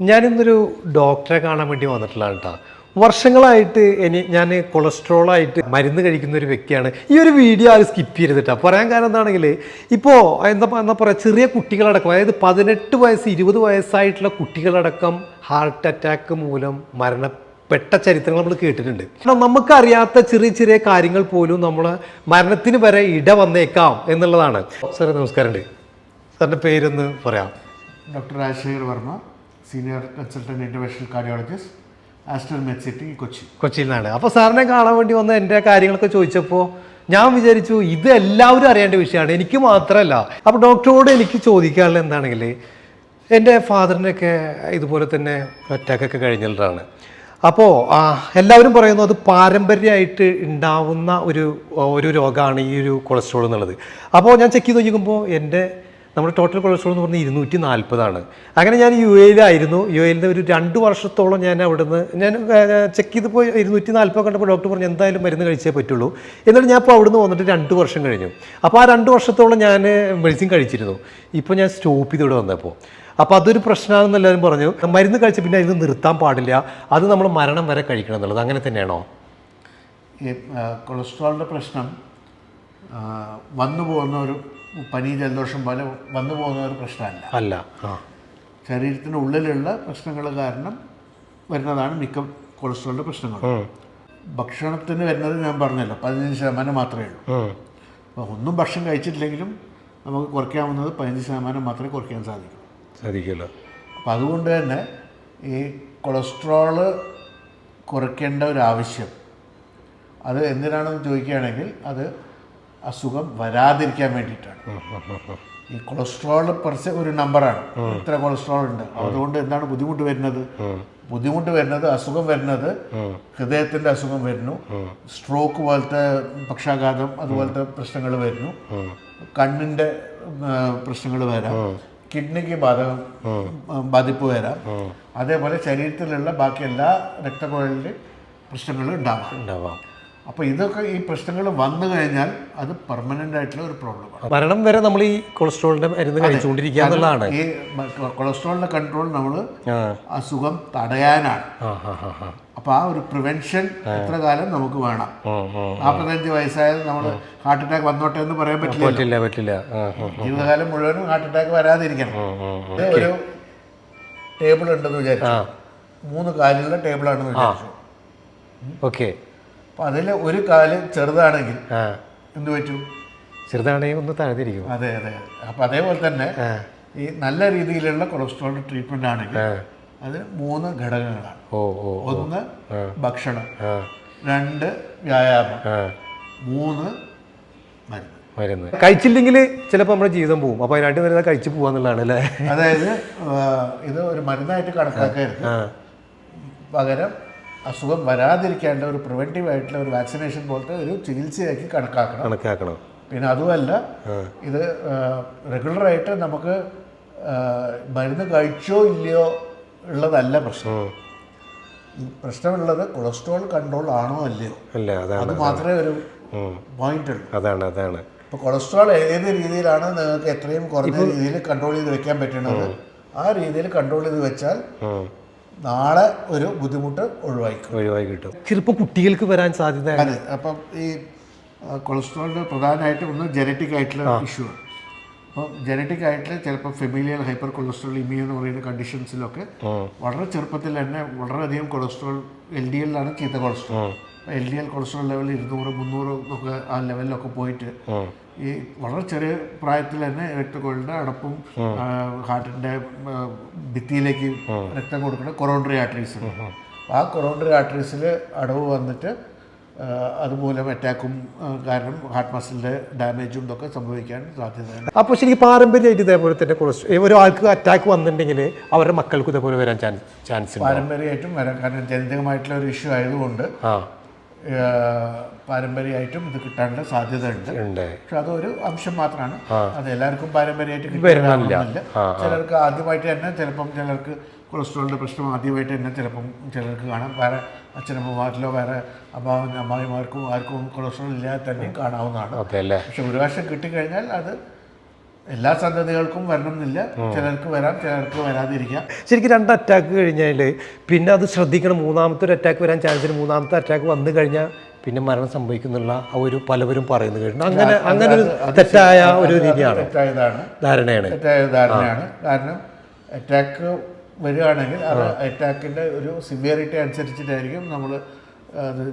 ഞാനിന്നൊരു ഡോക്ടറെ കാണാൻ വേണ്ടി വന്നിട്ടുള്ളതാണ് കേട്ടോ വർഷങ്ങളായിട്ട് ഇനി ഞാൻ കൊളസ്ട്രോൾ ആയിട്ട് മരുന്ന് കഴിക്കുന്ന ഒരു വ്യക്തിയാണ്. ഈ ഒരു വീഡിയോ ആരും സ്കിപ്പ് ചെയ്തിട്ടാ പറയാൻ കാരണം എന്താണെങ്കിൽ ഇപ്പോൾ എന്താ എന്താ പറയുക ചെറിയ കുട്ടികളടക്കം അതായത് പതിനെട്ട് വയസ്സ് ഇരുപത് വയസ്സായിട്ടുള്ള കുട്ടികളടക്കം ഹാർട്ട് അറ്റാക്ക് മൂലം മരണ പെട്ട ചരിത്രങ്ങൾ നമ്മൾ കേട്ടിട്ടുണ്ട്. കാരണം നമുക്കറിയാത്ത ചെറിയ ചെറിയ കാര്യങ്ങൾ പോലും നമ്മൾ മരണത്തിന് വരെ ഇട വന്നേക്കാം എന്നുള്ളതാണ്. സാറേ നമസ്കാരമുണ്ട്. സാറിന്റെ പേരൊന്ന് പറയാം. Doctor Rajasekhar Varma. Senior consultant international cardiologist Aster Med City Kochi കൊച്ചിയിൽ നിന്നാണ് അപ്പോൾ സാറിനെ കാണാൻ വേണ്ടി വന്ന് എന്റെ കാര്യങ്ങളൊക്കെ ചോദിച്ചപ്പോൾ ഞാൻ വിചാരിച്ചു ഇത് എല്ലാവരും അറിയേണ്ട വിഷയമാണ്. എനിക്ക് മാത്രമല്ല അപ്പോൾ ഡോക്ടറോട് എനിക്ക് ചോദിക്കാനുള്ള എന്താണെങ്കിൽ എന്റെ ഫാദറിനൊക്കെ ഇതുപോലെ തന്നെ അറ്റാക്കൊക്കെ കഴിഞ്ഞിട്ടാണ് അപ്പോൾ എല്ലാവരും പറയുന്നു അത് പാരമ്പര്യമായിട്ട് ഉണ്ടാവുന്ന ഒരു ഒരു രോഗമാണ് ഈ ഒരു കൊളസ്ട്രോൾ എന്നുള്ളത്. അപ്പോൾ ഞാൻ ചെക്ക് ചെയ്ത് നോക്കുമ്പോൾ എന്റെ നമ്മുടെ ടോട്ടൽ കൊളസ്ട്രോൾ എന്ന് പറഞ്ഞാൽ ഇരുന്നൂറ്റി നാൽപ്പതാണ് അങ്ങനെ ഞാൻ യു എയിലായിരുന്നു. യു എയിൽ ഒരു രണ്ട് വർഷത്തോളം ഞാൻ അവിടുന്ന് ഞാൻ ചെക്ക് ചെയ്ത് പോയി ഇരുന്നൂറ്റി നാൽപ്പത് കണ്ടപ്പോൾ ഡോക്ടർ പറഞ്ഞു എന്തായാലും മരുന്ന് കഴിച്ചേ പറ്റുള്ളൂ. എന്നിട്ട് ഞാൻ ഇപ്പോൾ അവിടുന്ന് വന്നിട്ട് രണ്ട് വർഷം കഴിഞ്ഞു. അപ്പോൾ ആ രണ്ട് വർഷത്തോളം ഞാൻ മെഡിസിൻ കഴിച്ചിരുന്നു. ഇപ്പോൾ ഞാൻ സ്റ്റോപ്പ് ചെയ്ത് ഇവിടെ വന്നപ്പോൾ അപ്പോൾ അതൊരു പ്രശ്നമാണെന്ന് എല്ലാവരും പറഞ്ഞു. മരുന്ന് കഴിച്ച പിന്നെ ഇത് നിർത്താൻ പാടില്ല. അത് നമ്മൾ മരണം വരെ കഴിക്കണം എന്നുള്ളത്. അങ്ങനെ തന്നെയാണോ? ഈ കൊളസ്ട്രോളിന്റെ പ്രശ്നം വന്നു പോകുന്ന ഒരു പനി ജലദോഷം പോലെ വന്നു പോകുന്ന ഒരു പ്രശ്നമല്ല. അല്ല ശരീരത്തിന് ഉള്ളിലുള്ള പ്രശ്നങ്ങൾ കാരണം വരുന്നതാണ് മിക്ക കൊളസ്ട്രോളിന്റെ പ്രശ്നങ്ങൾ. ഭക്ഷണത്തിന് വരുന്നത് ഞാൻ പറഞ്ഞല്ലോ പതിനഞ്ച് ശതമാനം മാത്രമേ ഉള്ളൂ. അപ്പോൾ ഒന്നും ഭക്ഷണം കഴിച്ചിട്ടില്ലെങ്കിലും നമുക്ക് കുറയ്ക്കാവുന്നത് പതിനഞ്ച് ശതമാനം മാത്രമേ കുറയ്ക്കാൻ സാധിക്കൂ. സാധിക്കുമല്ലോ അപ്പം അതുകൊണ്ട് തന്നെ ഈ കൊളസ്ട്രോൾ കുറയ്ക്കേണ്ട ഒരു ആവശ്യം. അത് എന്തിനാണെന്ന് ചോദിക്കുകയാണെങ്കിൽ അത് അസുഖം വരാതിരിക്കാൻ വേണ്ടിയിട്ടാണ്. ഈ കൊളസ്ട്രോൾ പെർസെ ഒരു നമ്പറാണ്. ഇത്ര കൊളസ്ട്രോൾ ഉണ്ട്. അതുകൊണ്ട് എന്താണ് ബുദ്ധിമുട്ട് വരുന്നത്? ബുദ്ധിമുട്ട് വരുന്നത് അസുഖം വരുന്നത് ഹൃദയത്തിന്റെ അസുഖം വരുന്നു. സ്ട്രോക്ക് പോലത്തെ പക്ഷാഘാതം അതുപോലത്തെ പ്രശ്നങ്ങൾ വരുന്നു. കണ്ണിന്റെ പ്രശ്നങ്ങൾ വരാം. കിഡ്നിക്ക് ബാധകം ബാധിപ്പ് വരാം. അതേപോലെ ശരീരത്തിലുള്ള ബാക്കി എല്ലാ രക്തക്കുഴലിലും പ്രശ്നങ്ങളും ഉണ്ടാവാം. ഉണ്ടാവാം. അപ്പോൾ ഇതൊക്കെ ഈ പ്രശ്നങ്ങൾ വന്നു കഴിഞ്ഞാൽ അത് പെർമനന്റ് ആയിട്ടുള്ള ഒരു പ്രോബ്ലമാണ് മരണം വരെ നമ്മൾ ഈ കൊളസ്ട്രോളിന്റെ മരുന്ന് കഴിച്ചുകൊണ്ടിരിക്കുക എന്നുള്ളതാണ്. ഈ കൊളസ്ട്രോളിന്റെ കൺട്രോൾ നമ്മൾ അസുഖം തടയാനാണ്. അപ്പോൾ ആ ഒരു പ്രിവെൻഷൻ എത്ര കാലം നമുക്ക് വേണം. നാൽപ്പത്തഞ്ച് വയസ്സായാലും നമ്മൾ ഹാർട്ട് അറ്റാക്ക് വന്നോട്ടെ എന്ന് പറയാൻ പറ്റില്ല പറ്റില്ല. പറ്റില്ല ജീവിതകാലം മുഴുവനും ഹാർട്ട് അറ്റാക്ക് വരാതിരിക്കണം. ഇത് ഒരു ടേബിൾ ഉണ്ടെന്ന് വിചാരിച്ചു. മൂന്ന് കാലുള്ള ടേബിളാണെന്ന് വിചാരിച്ചു. ഓക്കെ. അപ്പോൾ അതിൽ ഒരു കാൽ ചെറുതാണെങ്കിൽ എന്ത് പറ്റും? ചെറുതാണെങ്കിൽ ഒന്ന് താഴ്ന്നിരിക്കും. അതെ അതെ. അപ്പൊ അതേപോലെ തന്നെ ഈ നല്ല രീതിയിലുള്ള കൊളസ്ട്രോൾ ട്രീറ്റ്മെന്റ് ആണെങ്കിൽ അത് മൂന്ന് ഘടകങ്ങളാണ്. ഒന്ന് ഭക്ഷണം രണ്ട് വ്യായാമം മൂന്ന് മരുന്ന്. മരുന്ന്. കഴിച്ചില്ലെങ്കിൽ ചിലപ്പോൾ നമ്മുടെ ജീവിതം പോകും അപ്പോൾ അതിനായിട്ട് വരുന്നത് കഴിച്ചു പോവാന്നുള്ളതാണ് അല്ലേ? അതായത് ഇത് ഒരു മരുന്നായിട്ട് കണക്കാക്കരുത്. പകരം അസുഖം വരാതിരിക്കേണ്ട ഒരു പ്രിവെന്റീവ് ആയിട്ടുള്ള ഒരു വാക്സിനേഷൻ പോലത്തെ ഒരു ചികിത്സയാക്കി കണക്കാക്കണം. കണക്കാക്കണം. പിന്നെ അതുമല്ല ഇത് റെഗുലറായിട്ട് നമുക്ക് മരുന്ന് കഴിച്ചോ ഇല്ലയോ ഉള്ളതല്ല പ്രശ്നം. പ്രശ്നമുള്ളത് കൊളസ്ട്രോൾ കൺട്രോൾ ആണോ അല്ലയോ? അല്ല അത് അതാണ്. മാത്രമേ ഒരു പോയിന്റ് ഉള്ളൂ. അതാണ് അതാണ്. ഇപ്പോൾ കൊളസ്ട്രോൾ ഏത് രീതിയിലാണ് നിങ്ങൾക്ക് എത്രയും കുറഞ്ഞ രീതിയിൽ കൺട്രോൾ ചെയ്ത് വെക്കാൻ പറ്റുന്നത്? ആ രീതിയിൽ കൺട്രോൾ ചെയ്ത് വെച്ചാൽ. നാളെ ഒരു ബുദ്ധിമുട്ട് ഒഴിവാക്കും ഒഴിവായി കിട്ടും. ചിലപ്പോൾ കുട്ടികൾക്ക് വരാൻ സാധ്യത അതെ അപ്പം ഈ കൊളസ്ട്രോളിന്റെ പ്രധാനമായിട്ടും ഒന്ന് ജനറ്റിക് ആയിട്ടുള്ള ഇഷ്യൂ ആണ്. അപ്പം ജനറ്റിക് ആയിട്ടുള്ള ചിലപ്പോൾ ഫെമിലിയൽ ഹൈപ്പർ കൊളസ്ട്രോൾ ഇമ്മ്യൂ എന്ന് പറയുന്ന കണ്ടീഷൻസിലൊക്കെ വളരെ ചെറുപ്പത്തിൽ തന്നെ വളരെയധികം കൊളസ്ട്രോൾ എൽ ഡി എല്ലാണ് ചീത്ത cholesterol. L D L cholesterol level ഇരുന്നൂറ് മുന്നൂറ് ഒക്കെ ആ ലെവലിലൊക്കെ പോയിട്ട് ഈ വളരെ ചെറിയ പ്രായത്തിൽ തന്നെ രക്തക്കുഴലിന്റെ അടപ്പും ഹാർട്ടിന്റെ ഭിത്തിയിലേക്ക് രക്തം കൊടുക്കുന്ന കൊറോണ്ടറി ആർട്ടറീസ് ആ. കൊറോണ്ടറി ആർട്ടറീസിൽ അടവ് വന്നിട്ട് അതുമൂലം അറ്റാക്കും കാരണം ഹാർട്ട് മസിലിന്റെ ഡാമേജും ഇതൊക്കെ സംഭവിക്കാൻ സാധ്യതയുണ്ട്. അപ്പോൾ ശരിക്കും പാരമ്പര്യമായിട്ട് ഇതേപോലെ തന്നെ കൊളസ്ട്രോൾ ഒരാൾക്ക് അറ്റാക്ക് വന്നിട്ടുണ്ടെങ്കിൽ അവരുടെ മക്കൾക്ക് ഇതേപോലെ വരാൻ ചാൻസ് ചാൻസ് പാരമ്പര്യമായിട്ടും വരാം. കാരണം ജനിതകമായിട്ടുള്ള ഒരു ഇഷ്യൂ ആയതുകൊണ്ട് പാരമ്പര്യമായിട്ടും ഇത് കിട്ടാനുള്ള സാധ്യത ഉണ്ട്. പക്ഷെ അതൊരു അംശം മാത്രമാണ്. അത് എല്ലാവർക്കും പാരമ്പര്യമായിട്ട് കിട്ടാനില്ല ചിലർക്ക് ആദ്യമായിട്ട് തന്നെ ചിലപ്പം ചിലർക്ക് കൊളസ്ട്രോളിന്റെ പ്രശ്നം ആദ്യമായിട്ട് തന്നെ ചിലപ്പം ചിലർക്ക് കാണാം. വേറെ അച്ഛനമ്മമാരിലോ വേറെ അമ്മാവൻ അമ്മായിമാർക്കും ആർക്കും കൊളസ്ട്രോൾ ഇല്ലാതെ തന്നെ കാണാവുന്നതാണ്. പക്ഷെ ഒരു വർഷം കിട്ടിക്കഴിഞ്ഞാൽ അത് എല്ലാ സന്തതികൾക്കും വരണമെന്നില്ല. ചിലർക്ക് വരാം ചിലർക്ക് വരാതിരിക്കാം. ശരിക്കും രണ്ട് അറ്റാക്ക് കഴിഞ്ഞാൽ പിന്നെ അത് ശ്രദ്ധിക്കണം. മൂന്നാമത്തെ ഒരു അറ്റാക്ക് വരാൻ ചാൻസ് മൂന്നാമത്തെ അറ്റാക്ക് വന്നു കഴിഞ്ഞാൽ പിന്നെ മരണം സംഭവിക്കുന്നുള്ള ഒരു പലവരും പറയുന്നത് കേട്ടു അങ്ങനെ അങ്ങനെ ഒരു തെറ്റായ ഒരു രീതിയാണ്. തെറ്റായതാണ്. ധാരണയാണ്. തെറ്റായ ധാരണയാണ്. കാരണം അറ്റാക്ക് വരികയാണെങ്കിൽ അത് അറ്റാക്കിന്റെ ഒരു സിവിയറിറ്റി അനുസരിച്ചിട്ടായിരിക്കും നമ്മൾ അത്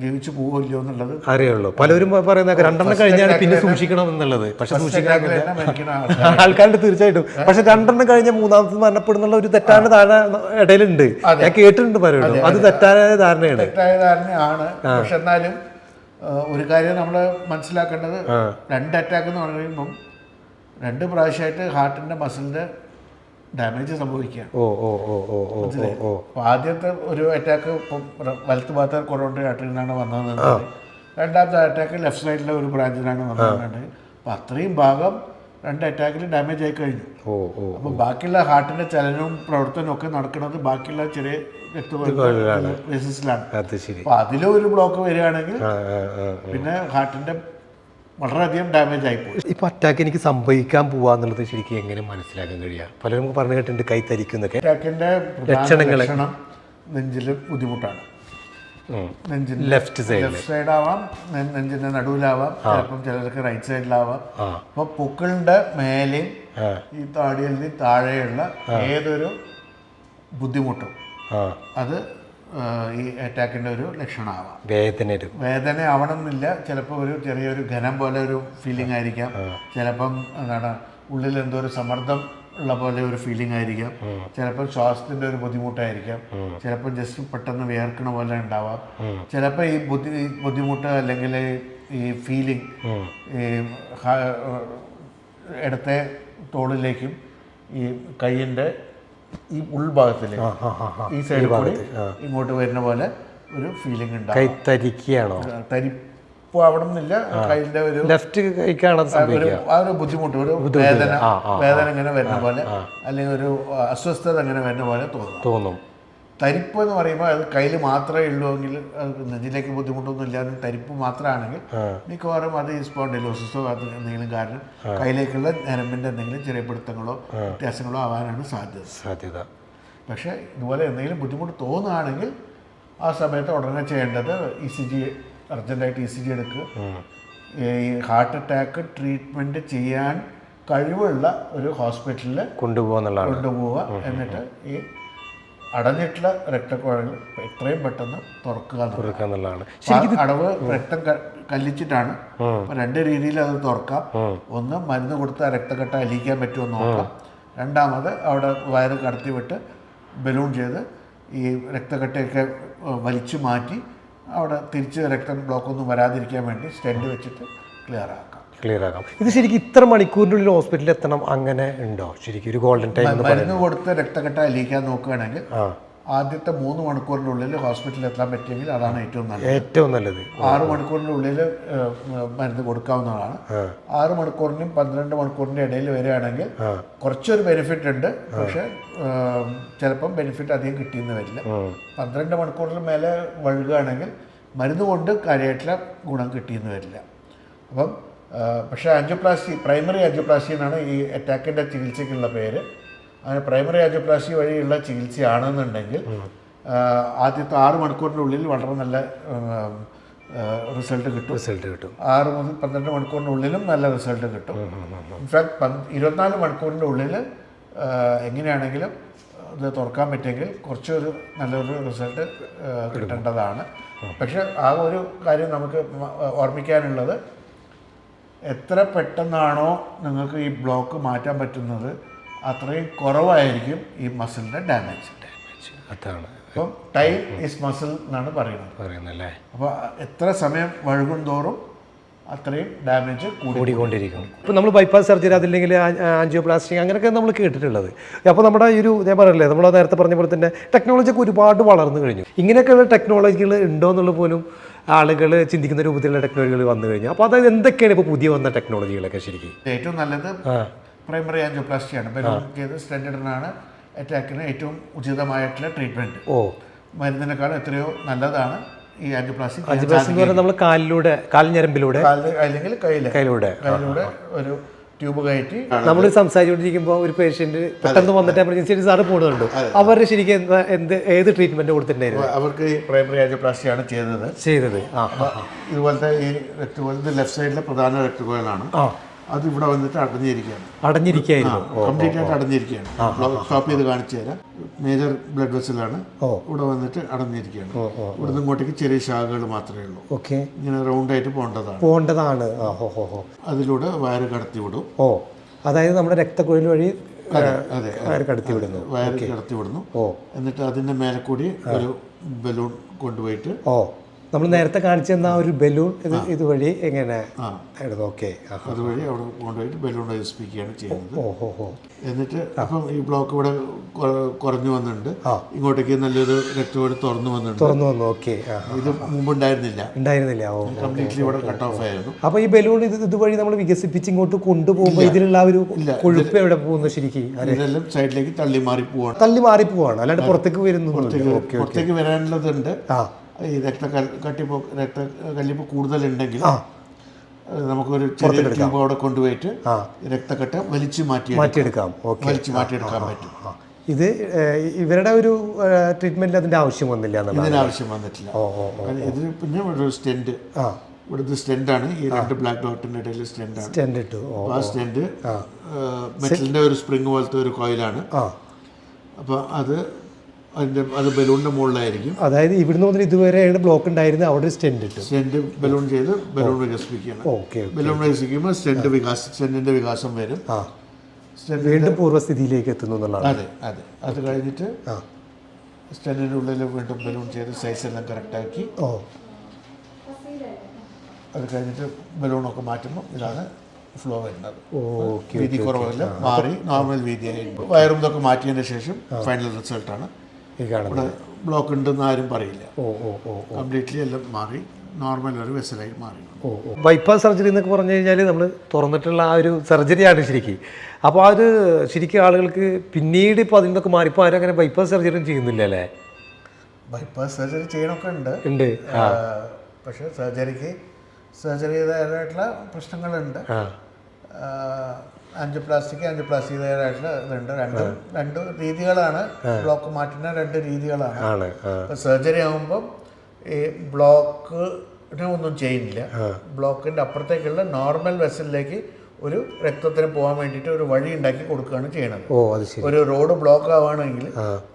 ജീവിച്ചു പോവില്ലോ എന്നുള്ളത് അറിയുള്ളൂ. പലരും പറയുന്ന രണ്ടെണ്ണം കഴിഞ്ഞാൽ പിന്നെ സൂക്ഷിക്കണം എന്നുള്ളത്. പക്ഷെ ആൾക്കാർ ആൾക്കാരുടെ തീർച്ചയായിട്ടും. പക്ഷെ രണ്ടെണ്ണം കഴിഞ്ഞ മൂന്നാമത്തെ മരണപ്പെടുന്നുള്ള ഒരു തെറ്റാണ് ധാരണ ഇടയിലുണ്ട്. ഞാൻ കേട്ടിട്ടുണ്ട് പലരും അത് തെറ്റായ ധാരണയാണ്. തെറ്റായ ധാരണയാണ്. പക്ഷെ എന്നാലും ഒരു കാര്യം നമ്മൾ മനസ്സിലാക്കേണ്ടത് രണ്ട് അറ്റാക്ക് എന്ന് പറയുമ്പം രണ്ട് പ്രാവശ്യമായിട്ട് ഹാർട്ടിന്റെ മസിലിന്റെ ഡാമേജ് സംഭവിക്കുക ഓ ഓ ഓ ഓ ഓ ആദ്യത്തെ ഒരു അറ്റാക്ക് വലത്ത് ഭാഗത്തെ കൊറോണ ആർട്ടറിൽ വന്നത് രണ്ടാമത്തെ അറ്റാക്ക് ലെഫ്റ്റ് സൈഡിലെ ഒരു ബ്രാഞ്ചിലാണ് വന്നത് അപ്പോൾ അത്രയും ഭാഗം രണ്ട് അറ്റാക്കിൽ ഡാമേജ് ആയി കഴിഞ്ഞു. അപ്പോൾ ബാക്കിയുള്ള ഹാർട്ടിന്റെ ചലനവും പ്രവർത്തനവും ഒക്കെ നടക്കുന്നത് ബാക്കിയുള്ള ചെറിയ ശരി. അപ്പോൾ അതിലും ഒരു ബ്ലോക്ക് വരികയാണെങ്കിൽ പിന്നെ ഹാർട്ടിന്റെ വളരെയധികം ഡാമേജ് ആയിപ്പോയി ഇപ്പൊ അറ്റാക്ക് എനിക്ക് സംഭവിക്കാൻ പോവാന്നുള്ളത് ശരിക്കും എങ്ങനെ മനസ്സിലാക്കാൻ കഴിയുക പലരും പറഞ്ഞു കേട്ടിട്ടുണ്ട് കൈ തരിക്കുന്നൊക്കെ അറ്റാക്കിന്റെ ലക്ഷണങ്ങൾ ലക്ഷണം നെഞ്ചിൽ ബുദ്ധിമുട്ടാണ്. നെഞ്ചിന്റെ ലെഫ്റ്റ് സൈഡ് ലെഫ്റ്റ് സൈഡ് ആവാം നെഞ്ചിന്റെ നടുവിലാവാം ചിലപ്പം ചിലർക്ക് റൈറ്റ് സൈഡിലാവാം ആ. അപ്പൊ പൊക്കിളിന്റെ മേലെയും ഈ താടിയലിന് താഴെയുള്ള ഏതൊരു ബുദ്ധിമുട്ടും അത് ഈ അറ്റാക്കിന്റെ ഒരു ലക്ഷണമാവാം. വേദന വേദന വേദന ആവണമെന്നില്ല. ചിലപ്പോൾ ഒരു ചെറിയൊരു ഘനം പോലെ ഒരു ഫീലിംഗ് ആയിരിക്കാം. ചിലപ്പം എന്താണ് ഉള്ളിൽ എന്തോ ഒരു സമ്മർദ്ദം ഉള്ള പോലെ ഒരു ഫീലിംഗ് ആയിരിക്കാം. ചിലപ്പോൾ ശ്വാസത്തിന്റെ ഒരു ബുദ്ധിമുട്ടായിരിക്കാം. ചിലപ്പോൾ ജസ്റ്റ് പെട്ടെന്ന് വിയർക്കണ പോലെ ഉണ്ടാവാം. ചിലപ്പോൾ ഈ ബുദ്ധി ബുദ്ധിമുട്ട് അല്ലെങ്കിൽ ഈ ഫീലിംഗ് ഈ ഇടത്തെ തോളിലേക്കും ഈ കൈയിന്റെ ഈ ഉൾഭാഗത്തിൽ ഈ സൈഡ് കൂടി ഇങ്ങോട്ട് വരുന്ന പോലെ ഒരു ഫീലിംഗ് ഉണ്ടാവും. കൈ തരിക്കുകയാണോ? തരിപ്പ് ആവണമെന്നില്ല കയ്യിന്റെ ഒരു ലെഫ്റ്റ് കൈക്കാണ് ആ ഒരു ബുദ്ധിമുട്ട് ഒരു വേദന. വേദന ഇങ്ങനെ വരുന്ന പോലെ അല്ലെങ്കിൽ ഒരു അസ്വസ്ഥത അങ്ങനെ വരുന്ന പോലെ തോന്നും. തോന്നും. തരിപ്പ് എന്ന് പറയുമ്പോൾ അത് കയ്യിൽ മാത്രമേ ഉള്ളൂ എങ്കിൽ നെഞ്ചിലേക്ക് ബുദ്ധിമുട്ടൊന്നും ഇല്ലാതെ തരിപ്പ് മാത്രമാണെങ്കിൽ മിക്കവാറും അത് ഈ സ്പോണ്ടിലോസിസോ അത് എന്തെങ്കിലും കാരണം കയ്യിലേക്കുള്ള ഞരമ്പിന്റെ എന്തെങ്കിലും ചെറിയ പിടുത്തങ്ങളോ വ്യത്യാസങ്ങളോ ആവാനാണ് സാധ്യത. സാധ്യത. പക്ഷേ ഇതുപോലെ എന്തെങ്കിലും ബുദ്ധിമുട്ട് തോന്നുകയാണെങ്കിൽ ആ സമയത്ത് ഉടനെ ചെയ്യേണ്ടത് ഇ സി ജി അർജന്റായിട്ട് ഇ സി ജി എടുക്കുക. ഈ ഹാർട്ട് അറ്റാക്ക് ട്രീറ്റ്മെന്റ് ചെയ്യാൻ കഴിവുള്ള ഒരു ഹോസ്പിറ്റലിൽ കൊണ്ടുപോകുക കൊണ്ടുപോവുക എന്നിട്ട് ഈ അടഞ്ഞിട്ടുള്ള രക്തക്കുഴകൾ എത്രയും പെട്ടെന്ന് തുറക്കുക തുറക്കുക എന്നുള്ളതാണ്. അടവ് രക്തം കല്ലിച്ചിട്ടാണ്. രണ്ട് രീതിയിൽ അത് തുറക്കാം. ഒന്ന് മരുന്ന് കൊടുത്ത് ആ രക്തക്കട്ട അലിയിക്കാൻ പറ്റുമെന്ന് നോക്കാം. രണ്ടാമത് അവിടെ വയറ് കടത്തി വിട്ട് ബലൂൺ ചെയ്ത് ഈ രക്തക്കട്ടയൊക്കെ വലിച്ചു മാറ്റി അവിടെ തിരിച്ച് രക്തം ബ്ലോക്കൊന്നും വരാതിരിക്കാൻ വേണ്ടി സ്റ്റെൻഡ് വെച്ചിട്ട് ക്ലിയർ ആക്കാം. ക്ലിയർ ആക്കാം ഇത് ശരിക്കും ഇത്ര മണിക്കൂറിനുള്ളിൽ ഹോസ്പിറ്റലിൽ എത്തണം അങ്ങനെ ഉണ്ടോ? ശരിക്കും ഒരു ഗോൾഡൻ ടൈം മരുന്ന് കൊടുത്ത് രക്തഘട്ട അലിയിക്കാൻ നോക്കുകയാണെങ്കിൽ ആദ്യത്തെ മൂന്ന് മണിക്കൂറിനുള്ളിൽ ഉള്ളിൽ ഹോസ്പിറ്റലിൽ എത്താൻ പറ്റിയെങ്കിൽ അതാണ് ഏറ്റവും നല്ലത്. ഏറ്റവും നല്ലത്. ആറ് മണിക്കൂറിനുള്ളിൽ ഉള്ളിൽ മരുന്ന് കൊടുക്കാവുന്നതാണ്. ആറ് മണിക്കൂറിനും പന്ത്രണ്ട് മണിക്കൂറിന്റെ ഇടയിൽ വരികയാണെങ്കിൽ കുറച്ചൊരു ബെനിഫിറ്റ് ഉണ്ട്. പക്ഷെ ചിലപ്പം ബെനിഫിറ്റ് അധികം കിട്ടിയെന്ന് വരില്ല. പന്ത്രണ്ട് മണിക്കൂറിന് മേലെ വഴുകുകയാണെങ്കിൽ മരുന്ന് കൊണ്ട് കാര്യമായിട്ടുള്ള ഗുണം കിട്ടിയെന്ന് വരില്ല. അപ്പം പക്ഷേ ആൻജിയോപ്ലാസ്റ്റി പ്രൈമറി ആൻജിയോപ്ലാസ്റ്റി എന്നാണ് ഈ അറ്റാക്കിന്റെ ചികിത്സയ്ക്കുള്ള പേര്. അങ്ങനെ പ്രൈമറി ആൻജിയോപ്ലാസ്റ്റി വഴിയുള്ള ചികിത്സയാണെന്നുണ്ടെങ്കിൽ ആദ്യത്തെ ആറ് മണിക്കൂറിന്റെ ഉള്ളിൽ വളരെ നല്ല റിസൾട്ട് കിട്ടും. റിസൾട്ട് കിട്ടും. ആറ് മുതൽ പന്ത്രണ്ട് മണിക്കൂറിനുള്ളിലും നല്ല റിസൾട്ട് കിട്ടും. ഇൻഫാക്ട് ഇരുപത്തിനാല് മണിക്കൂറിന്റെ ഉള്ളിൽ എങ്ങനെയാണെങ്കിലും ഇത് തുറക്കാൻ പറ്റിയെങ്കിൽ കുറച്ചൊരു നല്ലൊരു റിസൾട്ട് കിട്ടേണ്ടതാണ്. പക്ഷെ ആ ഒരു കാര്യം നമുക്ക് ഓർമ്മിക്കാനുള്ളത് എത്ര പെട്ടെന്നാണോ നിങ്ങൾക്ക് ഈ ബ്ലോക്ക് മാറ്റാൻ പറ്റുന്നത് അത്രയും കുറവായിരിക്കും ഈ മസിലിന്റെ ഡാമേജ് അതാണ്. അപ്പം ടൈം ഇസ് മസിൽ എന്നാണ് പറയുന്നത്. പറയുന്നല്ലേ അപ്പോൾ എത്ര സമയം വഴുകും തോറും അത്രയും ഡാമേജ് കൂടി കൂടിക്കൊണ്ടിരിക്കും. ഇപ്പോൾ നമ്മൾ ബൈപ്പാസ് സർജറി അതില്ലെങ്കിൽ ആൻജിയോപ്ലാസ്റ്റിക് അങ്ങനെയൊക്കെ നമ്മൾ കേട്ടിട്ടുള്ളത്. അപ്പോൾ നമ്മുടെ ഈ ഒരു ഞാൻ പറയല്ലേ നമ്മൾ നേരത്തെ പറഞ്ഞ പോലെ തന്നെ ടെക്നോളജി ഒക്കെ ഒരുപാട് വളർന്നു കഴിഞ്ഞു. ഇങ്ങനെയൊക്കെയുള്ള ടെക്നോളജികൾ ഉണ്ടോ എന്നുള്ള പോലും ആളുകൾ ചിന്തിക്കുന്ന രൂപത്തിലുള്ള ടെക്നോളജികൾ വന്നു കഴിഞ്ഞു. അപ്പോൾ അതായത് എന്തൊക്കെയാണ് ഇപ്പോൾ പുതിയ വന്ന ടെക്നോളജികളൊക്കെ ശരിക്കും? ഏറ്റവും നല്ലത് പ്രൈമറി ആൻജിയോപ്ലാസ്റ്റിയാണ് സ്റ്റെൻഡറിനാണ് അറ്റാക്കിന് ഏറ്റവും ഉചിതമായിട്ടുള്ള ട്രീറ്റ്മെന്റ് ഓ. മരുന്നിനേക്കാൾ എത്രയോ നല്ലതാണ്. ഈ ആൻജിയോപ്ലാസ്റ്റി ആൻജിയോപ്ലാസ്റ്റി എന്ന് പറഞ്ഞാൽ നമ്മൾ കാലിലൂടെ കാലിഞ്ഞരമ്പിലൂടെ ഞരമ്പിലൂടെ അല്ലെങ്കിൽ കയ്യിലെ. കയ്യിലൂടെ. കയ്യിലൂടെ ഒരു ട്യൂബ് കയറ്റി. നമ്മൾ സംസാരിച്ചുകൊണ്ടിരിക്കുമ്പോൾ ഒരു പേഷ്യന്റ് പെട്ടെന്ന് വന്നിട്ട് എമർജൻസി സാറ് പോകുന്നുണ്ട് അവരുടെ ശരിക്കും എന്താ എന്ത് ഏത് ട്രീറ്റ്മെന്റ് കൊടുത്തിട്ടുണ്ടായിരുന്നു? അവർക്ക് ഈ പ്രൈമറി ആൻജിയോപ്ലാസ്റ്റിയാണ് ചെയ്തത്. ചെയ്തത്. ഇതുപോലത്തെ ഈ രക്തകോയിൽ ലെഫ്റ്റ് സൈഡിലെ പ്രധാന രക്തകോയിലാണ് ആ. അത് ഇവിടെ വന്നിട്ട് അടഞ്ഞിരിക്കുകയാണ്. അടഞ്ഞിരിക്കുകയാണ് കംപ്ലീറ്റ് ആയിട്ട് അടഞ്ഞിരിക്കുകയാണ്. സ്റ്റോപ്പ് ചെയ്ത് കാണിച്ചു തരാം മേജർ ബ്ലഡ് വെസലാണ്. ഇവിടെ വന്നിട്ട് അടഞ്ഞിരിക്കുകയാണ്. ഇവിടുന്ന് ഇങ്ങോട്ടേക്ക് ചെറിയ ശാഖകൾ മാത്രമേ ഉള്ളൂ. ഓക്കെ. ഇങ്ങനെ റൗണ്ട് ആയിട്ട് പോകേണ്ടതാണ്. പോകേണ്ടതാണ്. അതിലൂടെ വയറ് കടത്തി വിടും. ഓ അതായത് നമ്മുടെ രക്തക്കുഴൽ വഴി അതെ വയർ കടത്തി വിടുന്നു. വയറ് കടത്തി വിടുന്നു. എന്നിട്ട് അതിന്റെ മേലെ കൂടി ഒരു ബലൂൺ കൊണ്ടുപോയിട്ട് ഓ. നമ്മൾ നേരത്തെ കാണിച്ചു തന്ന ഒരു ബലൂൺ ഇത് ഇതുവഴി എങ്ങനെ ഓക്കെ. അതുവഴി അവിടെ കൊണ്ടുപോയിട്ട് ബലൂൺ വികസിപ്പിക്കുകയാണ് ചെയ്യുന്നത്. എന്നിട്ട് അപ്പം ഈ ബ്ലോക്ക് ഇവിടെ കുറഞ്ഞു വന്നിട്ടുണ്ട്. ഇങ്ങോട്ടേക്ക് നല്ലൊരു രക്തവഴി തുറന്നു വന്നിട്ടുണ്ട്. തുറന്നു വന്നു. ഓക്കെ. ഇത് മുമ്പ് ഉണ്ടായിരുന്നില്ല. ഉണ്ടായിരുന്നില്ല കംപ്ലീറ്റ്ലി ഇവിടെ കട്ട് ഓഫ് ആയിരുന്നു. അപ്പൊ ഈ ബലൂൺ ഇത് ഇതുവഴി നമ്മൾ വികസിപ്പിച്ച് ഇങ്ങോട്ട് കൊണ്ടുപോകുമ്പോൾ ഇതിലുള്ള ഒരു കൊഴുപ്പ് എവിടെ പോകുന്നു ശരിക്കും? ഇതെല്ലാം സൈഡിലേക്ക് തള്ളി മാറി പോവാണ് തള്ളി മാറി. പോവാണ് അല്ലാണ്ട് പുറത്തേക്ക് വരുന്നു പുറത്തേക്ക് വരാനുള്ളതുണ്ട്. ആ. ഈ രക്ത കട്ടിപ്പ് രക്ത കല്ലിപ്പ് കൂടുതലുണ്ടെങ്കിൽ നമുക്കൊരു ചെറിയ ട്യൂബ് അവിടെ കൊണ്ടുപോയിട്ട് രക്തക്കെട്ട് വലിച്ചു മാറ്റി മാറ്റിയെടുക്കാം. വലിച്ചു മാറ്റിയെടുക്കാൻ പറ്റും. ഇത് ഇവരുടെ ഒരു ട്രീറ്റ്മെന്റിൽ അതിന്റെ ആവശ്യം വന്നില്ല ആവശ്യം ഇതിനാവശ്യം വന്നിട്ടില്ല. ഇത് പിന്നെ ഒരു സ്റ്റെൻഡ്. ഇവിടുത്തെ സ്റ്റെൻഡാണ്. ഈ രണ്ട് ബ്ലാക്ക് ഡോട്ടിന്റെ ഇടയിൽ സ്റ്റെൻഡാണ്. സ്റ്റെന്റ് ഇട്ടു. ആ സ്റ്റെൻഡ് മെറ്റലിന്റെ ഒരു സ്പ്രിങ് പോലത്തെ ഒരു കോയിലാണ്. അപ്പൊ അപ്പോൾ അത് അതിന്റെ അത് ബലൂണിന്റെ മുകളിലായിരിക്കും. അതായത് ഇവിടുന്ന് മുതൽ ഇതുവരെ ബ്ലോക്ക് ഉണ്ടായിരുന്നത് അവിടെ സ്റ്റെൻഡ് ഇട്ടു. സ്റ്റെൻഡ് ബലൂൺ ചെയ്ത് ബലൂൺ വികസിപ്പിക്കുകയാണ്. ഓക്കെ ബലൂൺ വികസിക്കുമ്പോൾ സ്റ്റെൻഡ് വികാസം സ്റ്റെൻഡിന്റെ വികാസം വരും. വീണ്ടും പൂർവസ്ഥിതിയിലേക്ക് എത്തുന്നു എന്നുള്ളതാണ്. അതെ അതെ. അത് കഴിഞ്ഞിട്ട് സ്റ്റെൻഡിന്റെ ഉള്ളിൽ വീണ്ടും ബലൂൺ ചെയ്ത് സൈസ് എല്ലാം കറക്റ്റാക്കി ഓ. അത് കഴിഞ്ഞിട്ട് ബലൂണൊക്കെ മാറ്റുമ്പോൾ ഇതാണ് ഫ്ലോ വരുന്നത്. ഓക്കെ വീതി കുറവല്ല മാറി നോർമൽ വീതിയായി. വയറും ഇതൊക്കെ മാറ്റിയതിന് ശേഷം ഫൈനൽ റിസൾട്ടാണ് ഈ കാണുന്നത്. ബ്ലോക്ക് ഉണ്ടെന്ന് ആരും പറയില്ല. ഓ ഓ ഓ കംപ്ലീറ്റ്ലി എല്ലാം മാറി. നോർമൽ ഒരു വെസലായി മാറി. ഓ ഓ. ബൈപ്പാസ് സർജറി എന്നൊക്കെ പറഞ്ഞു കഴിഞ്ഞാൽ നമ്മൾ തുറന്നിട്ടുള്ള ആ ഒരു സർജറിയാണ് ശരിക്കും. അപ്പോൾ അത് ശരിക്കും ആളുകൾക്ക് പിന്നീട് ഇപ്പോൾ അതിൽ നിന്നൊക്കെ മാറിപ്പോൾ ആരും അങ്ങനെ ബൈപ്പാസ് സർജറി ചെയ്യുന്നില്ല അല്ലേ? ബൈപ്പാസ് സർജറി ചെയ്യണമൊക്കെ ഉണ്ട്. ഉണ്ട്. പക്ഷേ സർജറിക്ക് സർജറിയുടേതായിട്ടുള്ള പ്രശ്നങ്ങളുണ്ട്. ആ ആൻജിയോപ്ലാസ്റ്റിക് ആൻജിയോപ്ലാസ്റ്റിയുടേതായിട്ടുള്ള ഇതുണ്ട്. രണ്ടും രണ്ട് രീതികളാണ്. ബ്ലോക്ക് മാറ്റുന്ന രണ്ട് രീതികളാണ്. ഇപ്പം സർജറി ആകുമ്പം ഈ ബ്ലോക്കിനെ ഒന്നും ചെയ്യുന്നില്ല. ബ്ലോക്കിന്റെ അപ്പുറത്തേക്കുള്ള നോർമൽ വെസലിലേക്ക് ഒരു രക്തത്തിന് പോകാൻ വേണ്ടിയിട്ട് ഒരു വഴി ഉണ്ടാക്കി കൊടുക്കുകയാണ് ചെയ്യണത്. ഒരു റോഡ് ബ്ലോക്ക് ആവുകയാണെങ്കിൽ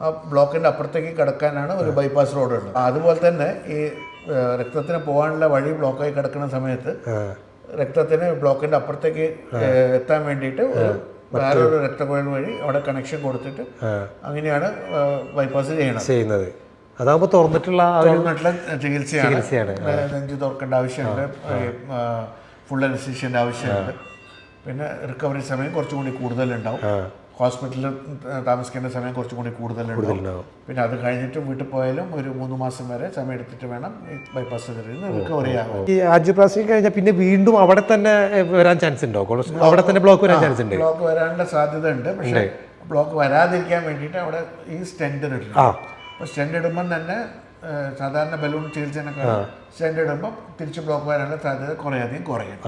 ആ. ബ്ലോക്കിന്റെ അപ്പുറത്തേക്ക് കിടക്കാനാണ് ഒരു ബൈപ്പാസ് റോഡ് ഉള്ളത് അതുപോലെ തന്നെ ഈ രക്തത്തിന് പോകാനുള്ള വഴി ബ്ലോക്കായി കിടക്കുന്ന സമയത്ത് രക്തത്തിന് ബ്ലോക്കിന്റെ അപ്പുറത്തേക്ക് എത്താൻ വേണ്ടിയിട്ട് വേറൊരു രക്തക്കുഴൽ വഴി അവിടെ കണക്ഷൻ കൊടുത്തിട്ട് അങ്ങനെയാണ് ബൈപ്പാസ് ചെയ്യണം ചെയ്യുന്നത്. അതാകുമ്പോൾ തുറന്നിട്ടുള്ള തുറന്നിട്ടുള്ള ചികിത്സയാണ്. ചികിത്സയാണ്. നെഞ്ച് തുറക്കേണ്ട ആവശ്യമുണ്ട്. ഫുൾ അനസ്തീഷ്യന്റെ ആവശ്യമുണ്ട്. പിന്നെ റിക്കവറി സമയം കുറച്ചും കൂടി കൂടുതലുണ്ടാവും ഹോസ്പിറ്റലിൽ താമസിക്കേണ്ട സമയം കുറച്ചും കൂടി കൂടുതലുണ്ടാവും. പിന്നെ അത് കഴിഞ്ഞിട്ട് വീട്ടിൽ പോയാലും ഒരു മൂന്ന് മാസം വരെ സമയം എടുത്തിട്ട് വേണം ബൈപ്പാസ് സർജറിയിൽ നിന്ന് റിക്കവറി ആകാൻ ഈ ആൻജിയോപ്ലാസ്റ്റി കഴിഞ്ഞാൽ പിന്നെ വീണ്ടും അവിടെ തന്നെ വരാൻ ചാൻസ് ഉണ്ടോ? അവിടെ തന്നെ ബ്ലോക്ക് വരാൻ ചാൻസ് ഉണ്ട്? ബ്ലോക്ക് വരാനുള്ള സാധ്യത ഉണ്ട്. പക്ഷേ ബ്ലോക്ക് വരാതിരിക്കാൻ വേണ്ടിയിട്ട് അവിടെ ഈ സ്റ്റെൻഡ് ഇടണം. അപ്പൊ അപ്പോൾ സ്റ്റെൻഡ് ഇടുമ്പം തന്നെ സാധാരണ ബലൂൺ ചികിത്സനൊക്കെ സ്റ്റെൻഡ് ഇടുമ്പോൾ തിരിച്ച് ബ്ലോക്ക് വരാനുള്ള സാധ്യത കുറേയധികം കുറയും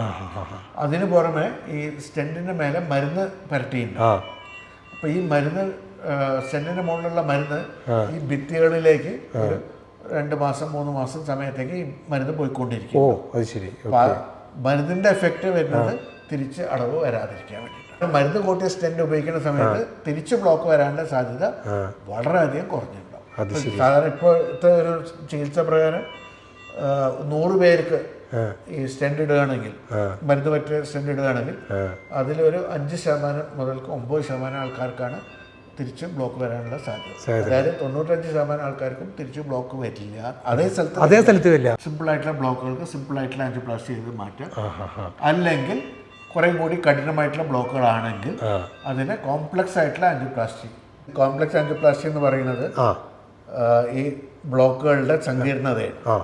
അതിനു പുറമെ ഈ സ്റ്റെൻഡിന്റെ മേലെ മരുന്ന് പരട്ടിയിട്ടുണ്ട് അപ്പോൾ ഈ മരുന്ന് സെന്റിന് മുകളിലുള്ള മരുന്ന് ഈ ഭിത്തികളിലേക്ക് ഒരു രണ്ട് മാസം മൂന്ന് മാസം സമയത്തേക്ക് ഈ മരുന്ന് പോയിക്കൊണ്ടിരിക്കും. ഓ അത് ശരി. മരുന്നിന്റെ എഫക്റ്റ് വരുന്നത് തിരിച്ച് അടവ് വരാതിരിക്കാൻ വേണ്ടിയിട്ട് മരുന്ന് കൂട്ടിയ സ്റ്റെൻഡ് ഉപയോഗിക്കുന്ന സമയത്ത് തിരിച്ച് ബ്ലോക്ക് വരാനുള്ള സാധ്യത വളരെയധികം കുറഞ്ഞിട്ടുണ്ടാവും സാധാരണ ഇപ്പോഴത്തെ ഒരു ചികിത്സ പ്രകാരം നൂറ് പേർക്ക് ഈ സ്റ്റെൻഡ് ഇടുകയാണെങ്കിൽ മരുന്ന് പറ്റിയ സ്റ്റെൻഡ് ഇടുകയാണെങ്കിൽ അതിലൊരു അഞ്ച് ശതമാനം മുതൽക്ക് ഒമ്പത് ശതമാനം ആൾക്കാർക്കാണ് തിരിച്ചും ബ്ലോക്ക് വരാനുള്ള സാധ്യത. അതായത് തൊണ്ണൂറ്റഞ്ച് ശതമാനം ആൾക്കാർക്കും തിരിച്ച് ബ്ലോക്ക് വരില്ല. അതേ സ്ഥലത്ത് അതേ സ്ഥലത്ത് വരില്ല. സിമ്പിൾ ആയിട്ടുള്ള ബ്ലോക്കുകൾക്ക് സിമ്പിൾ ആയിട്ടുള്ള ആൻജിയോപ്ലാസ്റ്റി ചെയ്ത് മാറ്റാം. ആ ആ ആ അല്ലെങ്കിൽ കുറേ കൂടി കഠിനമായിട്ടുള്ള ബ്ലോക്കുകളാണെങ്കിൽ അതിന് കോംപ്ലക്സ് ആയിട്ടുള്ള ആൻജിയോപ്ലാസ്റ്റി കോംപ്ലക്സ് ആൻജിയോപ്ലാസ്റ്റി എന്ന് പറയുന്നത് ഈ ബ്ലോക്കുകളുടെ സങ്കീർണതയാണ്.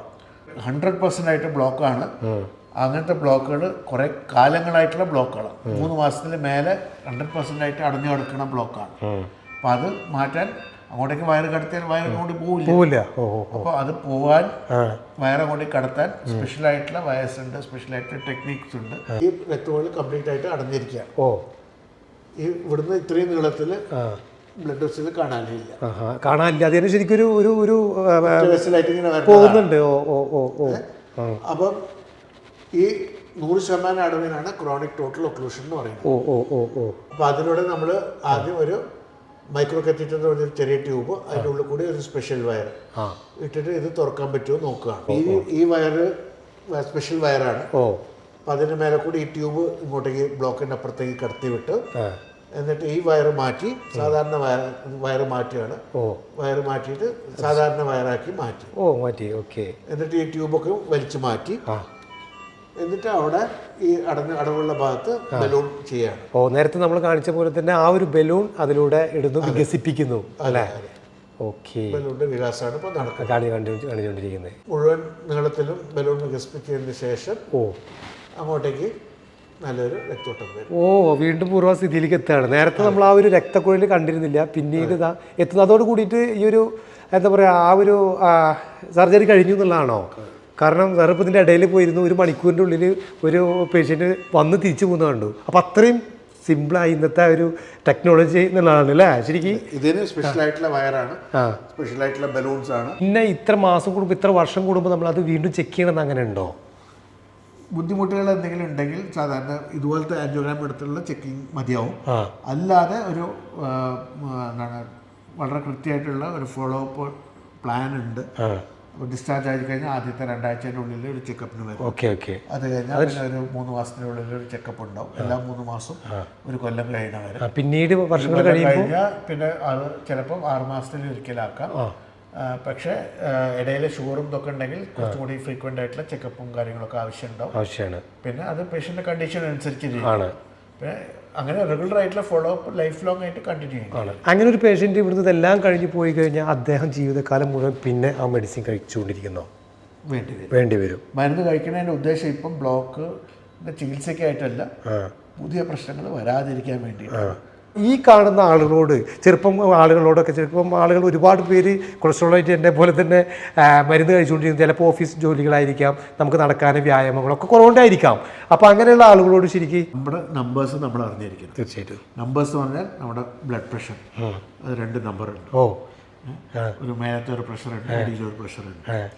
ഹൺഡ്രഡ് പെർസെന്റ് ആയിട്ട് ബ്ലോക്കാണ്. അങ്ങനത്തെ ബ്ലോക്കുകൾ കുറെ കാലങ്ങളായിട്ടുള്ള ബ്ലോക്കുകളാണ് മൂന്ന് മാസത്തിന് മേലെ ഹൺഡ്രഡ് പെർസെന്റ് ആയിട്ട് അടഞ്ഞു കിടക്കുന്ന ബ്ലോക്കാണ്. അപ്പോൾ അത് മാറ്റാൻ അങ്ങോട്ടേക്ക് വയറ് കടത്തിയാൽ വയർ അങ്ങോട്ട് പോവില്ല. അപ്പോൾ അത് പോവാൻ വയർ അങ്ങോട്ടേക്ക് കടത്താൻ സ്പെഷ്യൽ ആയിട്ടുള്ള വയസ്സ് ഉണ്ട് സ്പെഷ്യൽ ആയിട്ടുള്ള ടെക്നിക്സ് ഉണ്ട്. ഈ രക്തവഴി കംപ്ലീറ്റ് ആയിട്ട് അടഞ്ഞിരിക്കുക ഓ. ഈ ഇവിടുന്ന് ഇത്രയും നീളത്തിൽ ബ്ലഡ് വെസ്സിൽ കാണാനില്ല. കാണാനില്ല അതിന് ശരിക്കും ഒരു ഒരു ഒരു ഇങ്ങനെ പോകുന്നുണ്ട്. ഓ ഓ ഓ ഓ. അപ്പം ഈ നൂറ് ശതമാനം അടവിനാണ് ക്രോണിക് ടോട്ടൽ ഒക്ലൂഷൻ എന്ന് പറയുന്നത്. ഓ ഓ ഓ ഓ. അപ്പോൾ അതിലൂടെ നമ്മൾ ആദ്യം ഒരു മൈക്രോ കത്തീറ്റർ എന്ന് പറഞ്ഞ ഒരു ചെറിയ ട്യൂബ് അതിന്റെ ഉള്ളിൽ കൂടി ഒരു സ്പെഷ്യൽ വയർ ഇട്ടിട്ട് ഇത് തുറക്കാൻ പറ്റുമോ നോക്കുകയാണ്. ഈ ഈ വയറ് സ്പെഷ്യൽ വയറാണ് ഓ. അപ്പം അതിന്റെ മേലെ കൂടി ഈ ട്യൂബ് ഇങ്ങോട്ടേക്ക് ബ്ലോക്കിന്റെ അപ്പുറത്തേക്ക് കടത്തി വിട്ട് എന്നിട്ട് ഈ വയറ് മാറ്റി സാധാരണ വയർ വയറ് മാറ്റുകയാണ്. ഓ. വയറ് മാറ്റിയിട്ട് സാധാരണ വയറാക്കി മാറ്റി. ഓ മാറ്റി ഓക്കെ. എന്നിട്ട് ഈ ട്യൂബൊക്കെ വലിച്ചു മാറ്റി. എന്നിട്ട് അവിടെ ഈ അടഞ്ഞ അടവുള്ള ഭാഗത്ത് ബലൂൺ ചെയ്യാണ് ഓ നേരത്തെ നമ്മൾ കാണിച്ച പോലെ തന്നെ ആ ഒരു ബലൂൺ അതിലൂടെ ഇടുന്നു വികസിപ്പിക്കുന്നു അല്ലേ? ഓക്കെ. ബലൂണിന്റെ വികാസമാണ് ഇപ്പോൾ നടക്കുന്നത്. മുഴുവൻ നീളത്തിലും ബലൂൺ വികസിപ്പിച്ചതിന് ശേഷം ഓ. അങ്ങോട്ടേക്ക് നല്ലൊരു രക്തോട്ടം വരും. ഓ വീണ്ടും പൂർവസ്ഥിതിയിലേക്ക് എത്തുകയാണ്. നേരത്തെ നമ്മൾ ആ ഒരു രക്തക്കുഴൽ കണ്ടിരുന്നില്ല. പിന്നീട് ഇതാ എത്തുന്നു അതോട് കൂടിയിട്ട് ഈ ഒരു എന്താ പറയുക ആ ഒരു സർജറി കഴിഞ്ഞു എന്നുള്ളതാണോ? കാരണം വേറെ ഇപ്പം ഇതിന്റെ ഇടയിൽ പോയിരുന്നു. ഒരു മണിക്കൂറിന്റെ ഉള്ളിൽ ഒരു പേഷ്യന്റ് വന്ന് തിരിച്ചു പോകുന്നത് കണ്ടു. അപ്പോൾ അത്രയും സിമ്പിളായി ഇന്നത്തെ ഒരു ടെക്നോളജി എന്നുള്ളതാണ് അല്ലേ? ശരിക്കും? ഇതിന് സ്പെഷ്യൽ ആയിട്ടുള്ള വയറാണ്. സ്പെഷ്യൽ ആയിട്ടുള്ള ബലൂൺസ് ആണ്. പിന്നെ ഇത്ര മാസം കൂടുമ്പോൾ ഇത്ര വർഷം കൂടുമ്പോൾ നമ്മൾ അത് വീണ്ടും ചെക്ക് ചെയ്യണമെന്ന് അങ്ങനെ ഉണ്ടോ? ബുദ്ധിമുട്ടുകൾ എന്തെങ്കിലും ഉണ്ടെങ്കിൽ സാധാരണ ഇതുപോലത്തെ ആൻജിയോഗ്രാം എടുത്തുള്ള ചെക്കിങ് മതിയാവും. അല്ലാതെ ഒരു എന്താണ് വളരെ കൃത്യമായിട്ടുള്ള ഒരു ഫോളോ അപ്പ് പ്ലാൻ ഉണ്ട്. ഡിസ്ചാർജ് ആയി കഴിഞ്ഞാൽ ആദ്യത്തെ രണ്ടാഴ്ചേന്റെ ഉള്ളിൽ ഒരു ചെക്കപ്പിന് വരും. Okay okay. അത് കഴിഞ്ഞാൽ പിന്നെ ഒരു മൂന്ന് മാസത്തിന്റെ ഉള്ളിൽ ഒരു ചെക്കപ്പ് ഉണ്ടാവും. എല്ലാ മൂന്ന് മാസം ഒരു കൊല്ലം കഴിയണ വരെ. പിന്നീട് വർഷങ്ങൾ കഴിഞ്ഞാൽ പിന്നെ അത് ചിലപ്പം ആറ് മാസത്തിൽ ഒരിക്കലാക്കാം. പക്ഷേ ഇടയിൽ ഷുഗറും ഇതൊക്കെ ഉണ്ടെങ്കിൽ കുറച്ചും കൂടി ഫ്രീക്വന്റ് ആയിട്ടുള്ള ചെക്കപ്പും കാര്യങ്ങളൊക്കെ ആവശ്യമുണ്ടാവും. ആവശ്യമാണ്. പിന്നെ അത് പേഷ്യന്റെ കണ്ടീഷൻ അനുസരിച്ച് ആണ്. പിന്നെ അങ്ങനെ റെഗുലർ ആയിട്ടുള്ള ഫോളോ അപ്പ് ലൈഫ് ലോങ് ആയിട്ട് കണ്ടിന്യൂ ചെയ്യണം ആണ്. അങ്ങനെ ഒരു പേഷ്യന്റ് ഇവിടുന്ന് ഇതെല്ലാം കഴിഞ്ഞ് പോയി കഴിഞ്ഞാൽ അദ്ദേഹം ജീവിതകാലം മുഴുവൻ പിന്നെ ആ മെഡിസിൻ കഴിച്ചുകൊണ്ടിരിക്കുന്നു. വേണ്ടി വരും. വേണ്ടി വരും. മരുന്ന് കഴിക്കുന്നതിന്റെ ഉദ്ദേശം ഇപ്പം ബ്ലോക്ക് ചികിത്സയ്ക്കായിട്ടല്ല. പുതിയ പ്രശ്നങ്ങൾ വരാതിരിക്കാൻ വേണ്ടിയിട്ടാണ്. ഈ കാണുന്ന ആളുകളോട് ചെറുപ്പം ആളുകളോടൊക്കെ ചെറുപ്പം ആളുകൾ ഒരുപാട് പേര് കൊളസ്ട്രോളായിട്ട് എന്നെ പോലെ തന്നെ മരുന്ന് കഴിച്ചുകൊണ്ടിരിക്കുന്നത് ചിലപ്പോൾ ഓഫീസ് ജോലികളായിരിക്കാം നമുക്ക് നടക്കാനും വ്യായാമങ്ങളൊക്കെ കുറവുണ്ടായിരിക്കാം. അപ്പോൾ അങ്ങനെയുള്ള ആളുകളോട് ശരിക്കും നമ്മുടെ നമ്പേഴ്സ് നമ്മൾ അറിഞ്ഞിരിക്കണം. തീർച്ചയായിട്ടും. നമ്പേഴ്സ് എന്ന് പറഞ്ഞാൽ നമ്മുടെ ബ്ലഡ് പ്രഷർ അത് രണ്ട് നമ്പർ ഉണ്ട്. ഓ. ഒരു മേലത്തെ ഒരു പ്രഷർ ഉണ്ട് അടിയിലെ ഒരു പ്രഷർ ഉണ്ട്.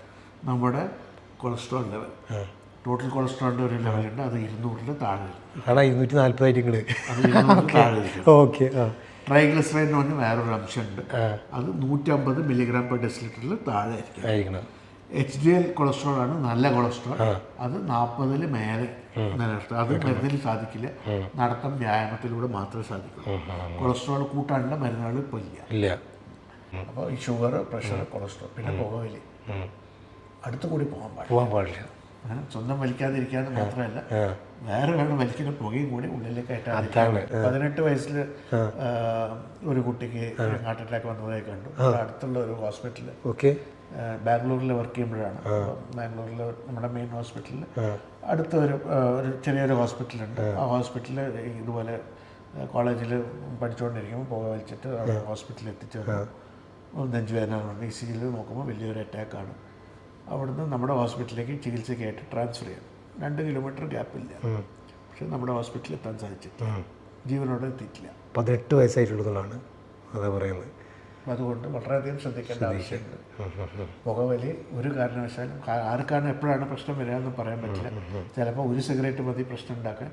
നമ്മുടെ കൊളസ്ട്രോൾ ലെവൽ ടോട്ടൽ കൊളസ്ട്രോളിന്റെ ഒരു ലെവലുണ്ട് അത് ഇരുന്നൂറിൽ താഴെ. ആണോ ഇരുന്നൂറ്റി നാൽപ്പതായിട്ട് ഇങ്ങോട്ട് അത് ഇരുന്നൂറിൽ താഴെ ഇരിക്കും. ഓക്കെ ആ. ട്രൈഗ്ലിസറൈഡ് എന്ന് പറഞ്ഞാൽ വേറൊരു അംശമുണ്ട്. അത് നൂറ്റമ്പത് മില്ലിഗ്രാം പെർ ഡെസിലിറ്ററിൽ താഴെ ആയിരിക്കും ആയിരിക്കണം. എച്ച് ഡി എൽ കൊളസ്ട്രോൾ ആണ് നല്ല കൊളസ്ട്രോൾ അത് നാൽപ്പതിൽ മേലെ നിലനിർത്തുക അത് മരുന്നിൽ സാധിക്കില്ല. നടത്തം വ്യായാമത്തിലൂടെ മാത്രമേ സാധിക്കൂ. കൊളസ്ട്രോൾ കൂട്ടാനുള്ള മരുന്നുകൾ ഇപ്പോൾ ഇല്ല. അപ്പോൾ ഈ ഷുഗർ പ്രഷർ കൊളസ്ട്രോൾ പിന്നെ അടുത്തുകൂടി അടുത്തു കൂടി പോകാൻ പാടില്ല. പോകാൻ പാടില്ല. സ്വന്തം വലിക്കാതിരിക്കാന്ന് മാത്രമല്ല വേറെ വേണം വലിക്കുന്ന പുകയും കൂടി ഉള്ളിലേക്ക് അതാണ്. പതിനെട്ട് വയസ്സിൽ ഒരു കുട്ടിക്ക് ഹാർട്ട് അറ്റാക്ക് വന്നതായി കണ്ടു. അടുത്തുള്ള ഒരു ഹോസ്പിറ്റലിൽ ഓക്കെ. ബാംഗ്ലൂരിൽ വർക്ക് ചെയ്യുമ്പോഴാണ്. ബാംഗ്ലൂരിൽ നമ്മുടെ മെയിൻ ഹോസ്പിറ്റലിൽ അടുത്ത ഒരു ഒരു ചെറിയൊരു ഹോസ്പിറ്റലുണ്ട്. ആ. ഹോസ്പിറ്റലിൽ ഇതുപോലെ കോളേജിൽ പഠിച്ചുകൊണ്ടിരിക്കുമ്പോൾ പുക വലിച്ചിട്ട് ഹോസ്പിറ്റലിൽ എത്തിച്ചു നെഞ്ചുവേദന ഇ സിയിൽ നോക്കുമ്പോൾ വലിയൊരു അറ്റാക്കാണ്. അവിടുന്ന് നമ്മുടെ ഹോസ്പിറ്റലിലേക്ക് ചികിത്സയ്ക്കായിട്ട് ട്രാൻസ്ഫർ ചെയ്യാം. രണ്ട് കിലോമീറ്റർ ഗ്യാപ്പില്ല. പക്ഷെ നമ്മുടെ ഹോസ്പിറ്റലിൽ എത്താൻ സാധിച്ചിട്ടില്ല. ജീവനോടെ എത്തിയിട്ടില്ല. പതിനെട്ട് വയസ്സായിട്ടുള്ളതാണ് അതാ പറയുന്നത്. അതുകൊണ്ട് വളരെയധികം ശ്രദ്ധിക്കേണ്ട ആവശ്യമുണ്ട്. പുകവലി ഒരു കാരണവശാലും ആർക്കാണ് എപ്പോഴാണ് പ്രശ്നം വരിക എന്ന് പറയാൻ പറ്റില്ല. ചിലപ്പോൾ ഒരു സിഗരറ്റ് മതി പ്രശ്നം ഉണ്ടാക്കാൻ.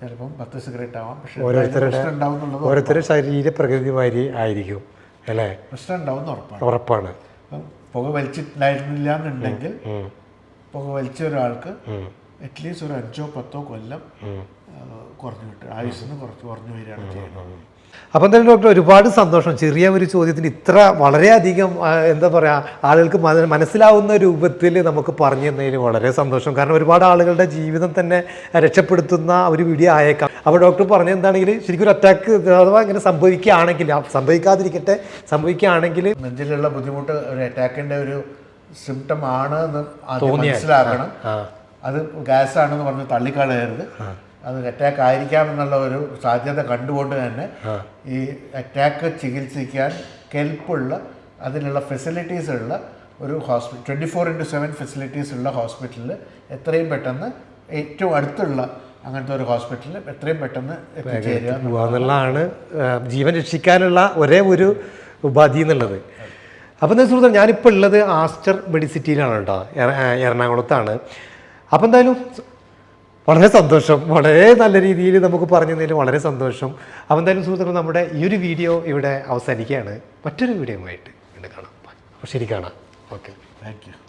ചിലപ്പം പത്ത് സിഗരറ്റ് ആവാം. പക്ഷേ പ്രശ്നം ഉണ്ടാവും ഓരോരുത്തരുടെ ശരീര പ്രകൃതി ആയിരിക്കും അല്ലേ? പ്രശ്നം ഉണ്ടാവും ഉറപ്പാണ്. ഉറപ്പാണ്. പുക വലിച്ചിട്ടുണ്ടായിരുന്നില്ല എന്നുണ്ടെങ്കിൽ പുക വലിച്ച ഒരാൾക്ക് അറ്റ്ലീസ്റ്റ് ഒരു അഞ്ചോ പത്തോ കൊല്ലം കുറഞ്ഞു കിട്ടും. ആയുസ്സിന് കുറച്ച് കുറഞ്ഞു വരികയാണ് ചെയ്യുന്നത്. അപ്പം എന്തായാലും ഡോക്ടർ ഒരുപാട് സന്തോഷം. ചെറിയ ഒരു ചോദ്യത്തിന് ഇത്ര വളരെയധികം എന്താ പറയുക ആളുകൾക്ക് മന- മനസ്സിലാവുന്ന രൂപത്തിൽ നമുക്ക് പറഞ്ഞു തന്നതിന് വളരെ സന്തോഷം. കാരണം ഒരുപാട് ആളുകളുടെ ജീവിതം തന്നെ രക്ഷപ്പെടുത്തുന്ന ഒരു വീഡിയോ ആയേക്കാം. അപ്പോൾ ഡോക്ടർ പറഞ്ഞ എന്താണെങ്കിൽ ശരിക്കും ഒരു അറ്റാക്ക് അഥവാ ഇങ്ങനെ സംഭവിക്കുകയാണെങ്കിൽ സംഭവിക്കാതിരിക്കട്ടെ സംഭവിക്കുകയാണെങ്കിൽ നെഞ്ചിലുള്ള ബുദ്ധിമുട്ട് ഒരു അറ്റാക്കിന്റെ ഒരു സിംറ്റം ആണ് എന്ന് മനസ്സിലാക്കണം. അത് ഗ്യാസ് ആണെന്ന് പറഞ്ഞ് തള്ളിക്കളയരുത്. അത് അറ്റാക്ക് ആയിരിക്കാം എന്നുള്ള ഒരു സാധ്യത കണ്ടുകൊണ്ട് തന്നെ ഈ അറ്റാക്ക് ചികിത്സിക്കാൻ കെൽപ്പുള്ള അതിനുള്ള ഫെസിലിറ്റീസ് ഉള്ള ഒരു hospital twenty four into seven facilities ഉള്ള ഹോസ്പിറ്റലിൽ എത്രയും പെട്ടെന്ന് ഏറ്റവും അടുത്തുള്ള അങ്ങനത്തെ ഒരു ഹോസ്പിറ്റലിൽ എത്രയും പെട്ടെന്ന് എത്തിച്ചേരുക പോവാന്നുള്ളതാണ് ജീവൻ രക്ഷിക്കാനുള്ള ഒരേ ഒരു ഉപാധി എന്നുള്ളത്. അപ്പം എന്താ സുഹൃത്ത് ഞാനിപ്പോൾ ഉള്ളത് ആസ്റ്റർ മെഡിസിറ്റിയിലാണ് കേട്ടോ എറണാകുളത്താണ്. അപ്പം എന്തായാലും വളരെ സന്തോഷം. വളരെ നല്ല രീതിയിൽ നമുക്ക് പറഞ്ഞു തന്നതിൽ വളരെ സന്തോഷം. അപ്പം എന്തായാലും സുഹൃത്തുക്കൾ നമ്മുടെ ഈ ഒരു വീഡിയോ ഇവിടെ അവസാനിക്കുകയാണ്. മറ്റൊരു വീഡിയോ ആയിട്ട് കാണാം. അപ്പോൾ ശരി കാണാം. ഓക്കെ. Thank you